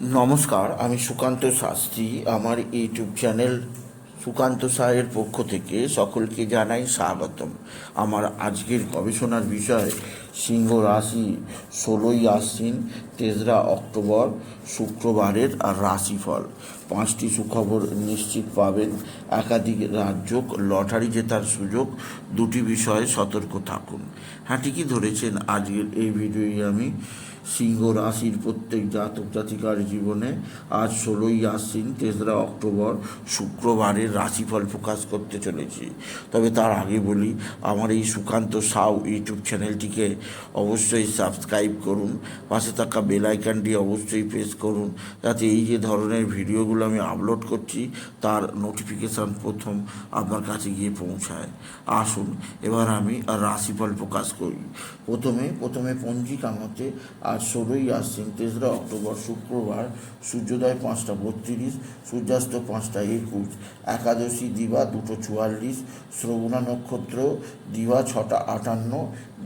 নমস্কার আমি সুকান্ত শাস্ত্রী আমার ইউটিউব চ্যানেল সুকান্ত সাহের পক্ষ থেকে সকলকে জানাই স্বাগতম। আমার আজকের গবেষণার বিষয়, সিংহ রাশি ষোলোই আশ্বিন, তেসরা অক্টোবর, শুক্রবারের আর রাশিফল। পাঁচটি সুখবর নিশ্চিত পাবেন। একাধিক রাজ্য লটারি জেতার সুযোগ, দুটি বিষয়ে সতর্ক থাকুন। হ্যাঁ ঠিকই ধরেছেন, আজকের এই ভিডিওই আমি সিংহ রাশির প্রত্যেক জাতক জাতিকার জীবনে আজ ষোলোই আশ্বিন, তেসরা অক্টোবর, শুক্রবারের রাশিফল প্রকাশ করতে চলেছি। তবে তার আগে বলি, আমার এই সুকান্ত সাউ ইউটিউব চ্যানেলটিকে অবশ্যই সাবস্ক্রাইব করুন, পাশে থাকা বেল আইকনটি অবশ্যই প্রেস করুন, যাতে এই যে ধরনের ভিডিওগুলো আমি আপলোড করছি, তার নোটিফিকেশান প্রথম আপনার কাছে গিয়ে পৌঁছায়। আসুন, এবার আমি রাশিফল প্রকাশ করি। প্রথমে প্রথমে পঞ্জিকা মতে আজ ষোলোই আশ্বিন তেসরা অক্টোবর শুক্রবার, সূর্যোদয় পাঁচটা বত্রিশ, সূর্যাস্ত পাঁচটা একুশ। একাদশী দিবা দুটো চুয়াল্লিশ, শ্রবণা নক্ষত্র দিবা ছটা আটান্ন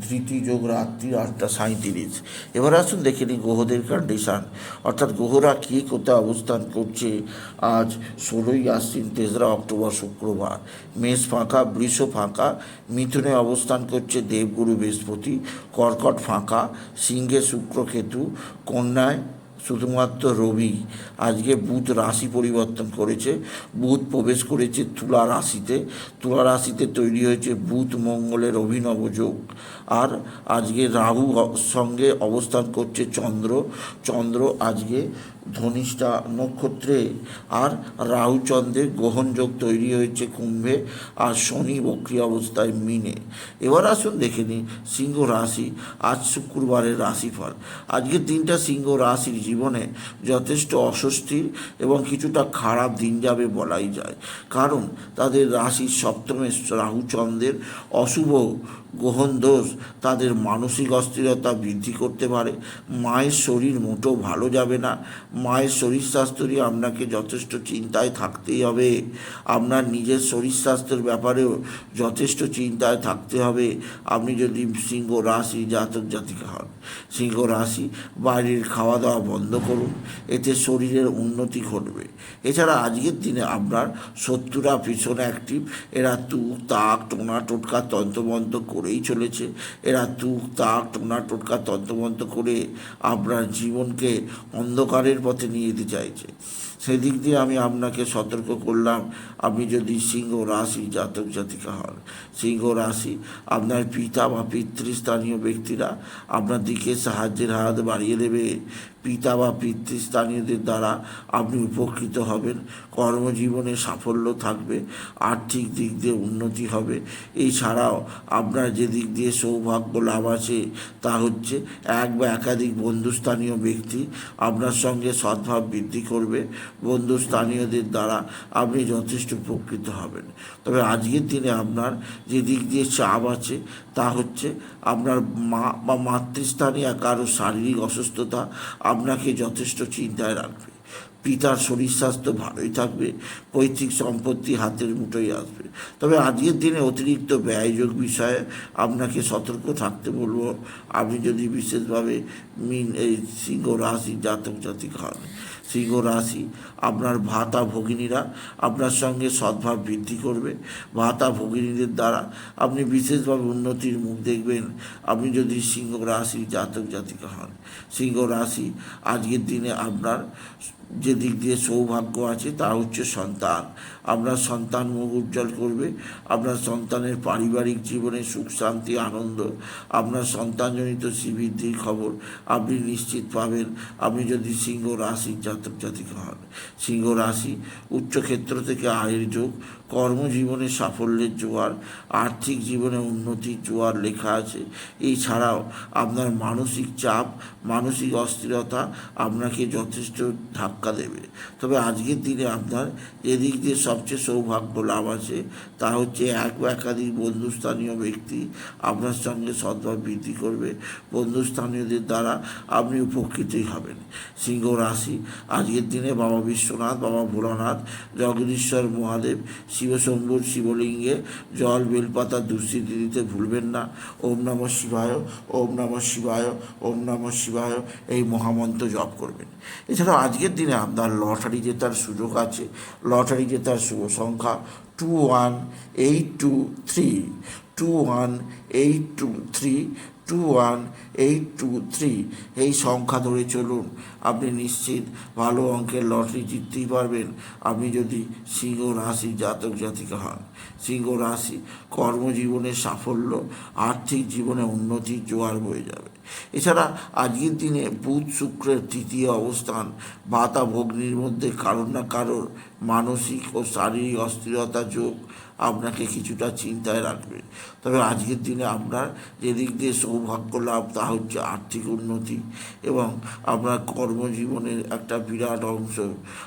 ধৃতি যোগ রাত্রি আটটা সাঁত্রিশ এবার আসুন দেখে নিই গ্রহদের কন্ডিশান অর্থাৎ গ্রহরা কী কোথায় অবস্থান করছে? আজ ষোলোই আশ্বিন, তেসরা অক্টোবর, শুক্রবার। মেষ ফাঁকা, বৃষ ফাঁকা, মিথুনে অবস্থান করছে দেবগুরু বৃহস্পতি, কর্কট ফাঁকা, সিংহে শুক্রকেতু কন্যায় শুধুমাত্র রবি। আজকে বুধ রাশি পরিবর্তন করেছে। বুধ প্রবেশ করেছে তুলা রাশিতে। তুলা রাশিতে তৈরি হয়েছে বুধ মঙ্গলের অভিনব যোগ। আর আজকে রাহু সঙ্গে অবস্থান করছে চন্দ্র। চন্দ্র আজকে ধনিষ্ঠা নক্ষত্রে আর রাহুচন্দ্রের গ্রহণযোগ তৈরি হয়েছে কুম্ভে আর শনি বক্রি অবস্থায় মিনে। এবার আসুন দেখে নিই সিংহ রাশি। আজ শুক্রবারের রাশিফল। আজকের দিনটা সিংহ রাশির জীবনে যথেষ্ট অস্বস্তির এবং কিছুটা খারাপ দিন যাবে বলাই যায়। কারণ তাদের রাশির সপ্তমে রাহুচন্দ্রের অশুভ গ্রহণ দোষ তাদের মানসিক অস্থিরতা বৃদ্ধি করতে পারে। মায়ের শরীর মোটেও ভালো যাবে না। মায়ের শরীর স্বাস্থ্য নিয়ে আপনাকে যথেষ্ট চিন্তায় থাকতেই হবে। আপনার নিজের শরীর স্বাস্থ্যের ব্যাপারেও যথেষ্ট চিন্তায় থাকতে হবে। আপনি যদি সিংহ রাশি জাতক জাতিকা হন, সিংহ রাশি বাইরের খাওয়া দাওয়া বন্ধ করুন, এতে শরীরের উন্নতি ঘটবে। এছাড়া আজকের দিনে আপনার শত্রুরা ভীষণ অ্যাক্টিভ এরা তুক, তাক, টোনা, টোটকা, তন্ত্রমন্ত্র করেই চলেছে। এরা তুক, তাক, টোনা, টোটকা, তন্ত্রমন্ত্র করে আপনার জীবনকে অন্ধকারের পথে নিয়ে যেতে চাইছে। সেদিক দিয়ে আমি আপনাকে সতর্ক করলাম, আপনি যদি সিংহ রাশি জাতক জাতিকা হন, সিংহ রাশি আপনার পিতা বা পিতৃস্থানীয় ব্যক্তিরা আপনার দিকে সাহায্যের হাত বাড়িয়ে দেবে। পিতা বা পিতৃস্থানীয়দের দ্বারা আপনি উপকৃত হবেন, কর্মজীবনে সাফল্য থাকবে, আর্থিক দিক দিয়ে উন্নতি হবে। এছাড়াও আপনার যে দিক দিয়ে সৌভাগ্য লাভ আছে তা হচ্ছে এক বা একাধিক বন্ধুস্থানীয় ব্যক্তি আপনার সঙ্গে সদ্ভাব বৃদ্ধি করবে। বন্ধু স্থানীয়দের দ্বারা আপনি যথেষ্ট উপকৃত হবেন। তবে আজকের দিনে আপনার যে দিক দিয়ে চাপ আছে, তা হচ্ছে আপনার মা বা মাতৃস্থানীয় কারও শারীরিক অসুস্থতা আপনাকে যথেষ্ট চিন্তায় রাখবে। পিতার শরীর স্বাস্থ্য ভালোই থাকবে, পৈতৃক সম্পত্তি হাতের মুঠোয় আসবে। তবে আজকের দিনে অতিরিক্ত ব্যয়যোগ বিষয়ে আপনাকে সতর্ক থাকতে বলব। আপনি যদি বিশেষভাবে মিন, এই সিংহ রাশি জাতক জাতিক হন, সিংহ রাশি আপনার ভাতা ভগিনীরা আপনার সঙ্গে সদ্ভাব বৃদ্ধি করবে। ভাতা ভগিনীদের দ্বারা আপনি বিশেষভাবে উন্নতির মুখ দেখবেন। আপনি যদি সিংহ রাশি জাতক জাতিকা হন, সিংহ রাশি আজকের দিনে আপনার যে দিক দিয়ে সৌভাগ্য আছে, তা হচ্ছে সন্তান। আপনার সন্তান মুখ উজ্জ্বল করবে আপনার সন্তানের পারিবারিক জীবনে সুখ, শান্তি, আনন্দ আপনার সন্তানজনিত শ্রীবৃদ্ধির খবর আপনি নিশ্চিত পাবেন। আপনি যদি সিংহ রাশির জাতক জাতিকা হন, সিংহ রাশি উচ্চক্ষেত্র থেকে আয়ের যোগ, কর্মজীবনে সাফল্যের জোয়ার, আর্থিক জীবনে উন্নতির জোয়ার লেখা আছে। এছাড়াও আপনার মানসিক চাপ, মানসিক অস্থিরতা আপনাকে যথেষ্ট ধাক্কা দেবে। তবে আজকের দিনে আপনার এদিক দিয়ে সবচেয়ে সৌভাগ্য লাভ আছে, তা হচ্ছে এক বা একাধিক বন্ধুস্থানীয় ব্যক্তি আপনার সঙ্গে সদ্ভাব বৃদ্ধি করবে। বন্ধুস্থানীয়দের দ্বারা আপনি উপকৃতই হবেন। সিংহ রাশি, আজকের দিনে বাবা বিশ্বনাথ, বাবা ভোলানাথ, জগদীশ্বর মহাদেব, শিবশম্ভুর শিবলিঙ্গে জল, বেলপাতা দুঃস্থিতি দিতে ভুলবেন না। ওম নম শিবায়, ওম নম শিবায়, ওম নম শিবায়, এই মহামন্ত্র জপ করবেন। এছাড়াও আজকের দিনে আপনার লটারি জেতার সুযোগ আছে। লটারি জেতার শুভ সংখ্যা two one eight two three two one eight two three two one eight two three এই সংখ্যা ধরে চলুন। আপনি নিশ্চিত ভালো অঙ্কের লটারি জিততেই পারবেন। আপনি যদি সিংহ রাশি জাতক জাতিকা হন, সিংহ রাশি কর্মজীবনের সাফল্য, আর্থিক জীবনে উন্নতির জোয়ার বয়ে যাবে। এছাড়া আজকের দিনে বুধ শুক্রের তৃতীয় অবস্থান বাতা ভগ্নির মধ্যে কারোর না কারোর মানসিক ও শারীরিক অস্থিরতা যোগ আপনাকে কিছুটা চিন্তায় রাখবে। তবে আজকের দিনে আপনার যেদিক দিয়ে সৌভাগ্য লাভ, তা হচ্ছে আর্থিক উন্নতি এবং আপনার কর্মজীবনের একটা বিরাট অংশ।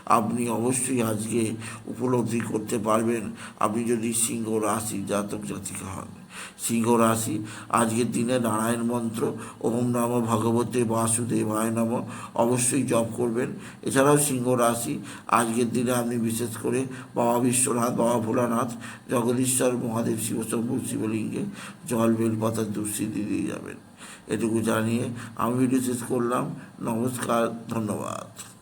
আপনি অবশ্যই আজকে উপলব্ধি করতে পারবেন। আপনি যদি সিংহ রাশি জাতক জাতিকা হন। সিংহ রাশি। আজকের দিনে নারায়ণ মন্ত্র, ওম নম ভগবতে বাসুদেবায় নম। অবশ্যই জপ করবেন। এছাড়াও সিংহ রাশি, আজকের দিনে আপনি বিশেষ করে বাবা বিশ্বনাথ, বাবা ভোলানাথ, জগদীশ্বর, মহাদেব শিবশম্ভু শিবলিঙ্গে জল বেলপাতার দুঃস্থিতি দিয়ে যাবেন। এটুকু জানিয়ে আমি ভিডিও শেষ করলাম। নমস্কার, ধন্যবাদ।